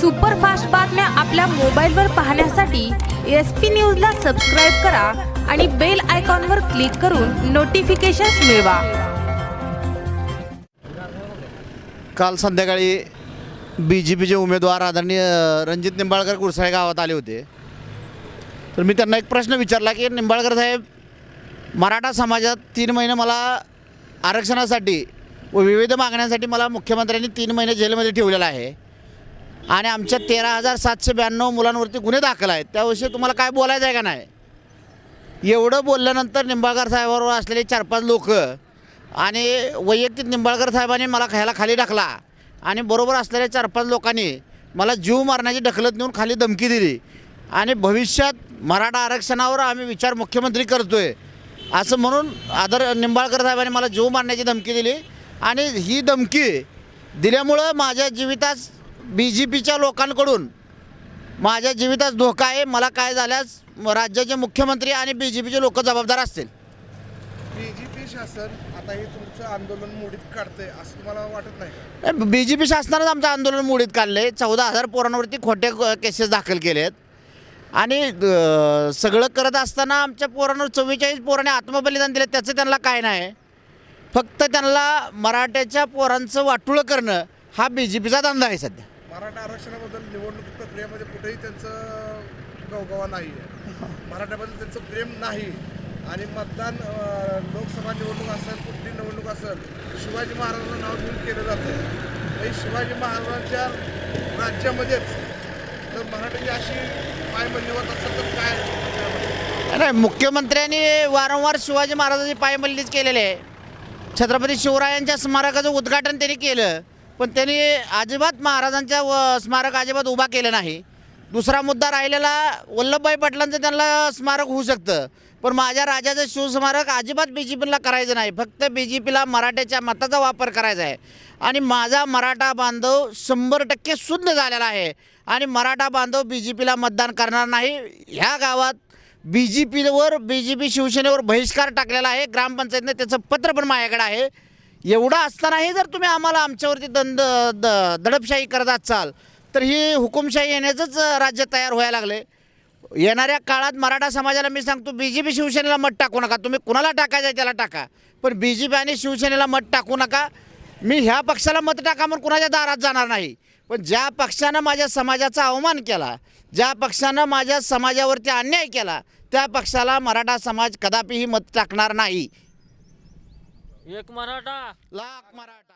Superfast बातम्या आपल्या मोबाईलवर पाहण्यासाठी एस पी न्यूजला सबस्क्राईब करा आणि बेल आयकॉनवर क्लिक करून नोटिफिकेशन्स मिळवा. काल संध्याकाळी बी जे पीचे उमेदवार आदरणीय रणजित निंबाळकर कुरसाळे गावात आले होते. तर मी त्यांना एक प्रश्न विचारला की निंबाळकर साहेब मराठा समाजात तीन महिने मला आरक्षणासाठी व विविध मागण्यांसाठी मला मुख्यमंत्र्यांनी तीन महिने जेलमध्ये ठेवलेलं आहे. आणि आमच्या तेरा हजार सातशे ब्याण्णव मुलांवरती गुन्हे दाखल आहेत. त्याविषयी तुम्हाला काय बोलायचं आहे का नाही? एवढं बोलल्यानंतर निंबाळकर साहेबांवर असलेले चार पाच लोक आणि वैयक्तिक निंबाळकर साहेबांनी मला ह्याला खाली टाकला आणि बरोबर असलेल्या चार पाच लोकांनी मला जीव मारण्याची ढकलत नेऊन खाली धमकी दिली. आणि भविष्यात मराठा आरक्षणावर आम्ही विचार मुख्यमंत्री करतोय असं म्हणून आदर निंबाळकर साहेबांनी मला जीव मारण्याची धमकी दिली. आणि ही धमकी दिल्यामुळं माझ्या जीवितास बी जे पीच्या लोकांकडून. माझ्या जीवितास धोका आहे मला काय झाल्यास राज्याचे मुख्यमंत्री आणि बी जे पीचे लोक जबाबदार असतील. बीजेपी शासन आता हे तुमचं आंदोलन मोडीत काढतंय असं तुम्हाला वाटत नाही का? बी जे पी शासनानंच आमचं आंदोलन मोडीत काढले चौदा हजार पोरांवरती खोटे केसेस दाखल केलेत. आणि अं, सगळं करत असताना आमच्या पोरांवर चव्वेचाळीस पोरांनी आत्मबलिदान दिलं त्याचं त्यांना काय नाही. फक्त त्यांना मराठ्याच्या पोरांचं वाटुळं करणं हा बी जे पीचा धंदा आहे सध्या. मराठा आरक्षणाबद्दल निवडणूक प्रक्रियेमध्ये कुठेही त्यांचं गवगवा नाही आहे. मराठ्याबद्दल त्यांचं प्रेम नाही. आणि मतदान लोकसभा निवडणूक असेल कुठली निवडणूक असेल शिवाजी महाराजांचं नाव घेऊन केलं जातं. आणि शिवाजी महाराजांच्या राज्यामध्येच जर मराठ्याची अशी पायमल्ली होत असेल तर काय? नाही मुख्यमंत्र्यांनी वारंवार शिवाजी महाराजांची पायमल्लीच केलेली आहे. छत्रपती शिवरायांच्या स्मारकाचं उद्घाटन त्यांनी केलं. पण त्यांनी अजिबात महाराजांच्या व स्मारक अजिबात उभा केलं नाही. दुसरा मुद्दा राहिलेला वल्लभभाई पटलांचं त्यांना स्मारक होऊ शकतं. पण माझ्या राजाचं शिवस्मारक अजिबात बी जे पीला करायचं नाही. फक्त बी जे पीला मराठ्याच्या मताचा वापर करायचा आहे. आणि माझा मराठा बांधव शंभर टक्के शुद्ध झालेला आहे. आणि मराठा बांधव बी जे पीला मतदान करणार नाही. ह्या गावात बी जे पीवर बी जे पी शिवसेनेवर बहिष्कार टाकलेला आहे. ग्रामपंचायतनं त्याचं पत्र पण माझ्याकडे आहे. एवढं असतानाही जर तुम्ही आम्हाला आमच्यावरती दंड द दडपशाही करत असाल तर ही हुकुमशाही येण्याचंच राज्य तयार व्हायला लागले. येणाऱ्या काळात मराठा समाजाला मी सांगतो बी जे पी शिवसेनेला मत टाकू नका. तुम्ही कुणाला टाकायचं आहे त्याला टाका. पण बी जे पी आणि शिवसेनेला मत टाकू नका. मी ह्या पक्षाला मत टाका म्हणून कुणाच्या दारात जाणार नाही. पण ज्या पक्षानं माझ्या समाजाचा अवमान केला ज्या पक्षानं माझ्या समाजावरती अन्याय केला त्या पक्षाला मराठा समाज कदापिही मत टाकणार नाही. एक मराठा. लाख मराठा.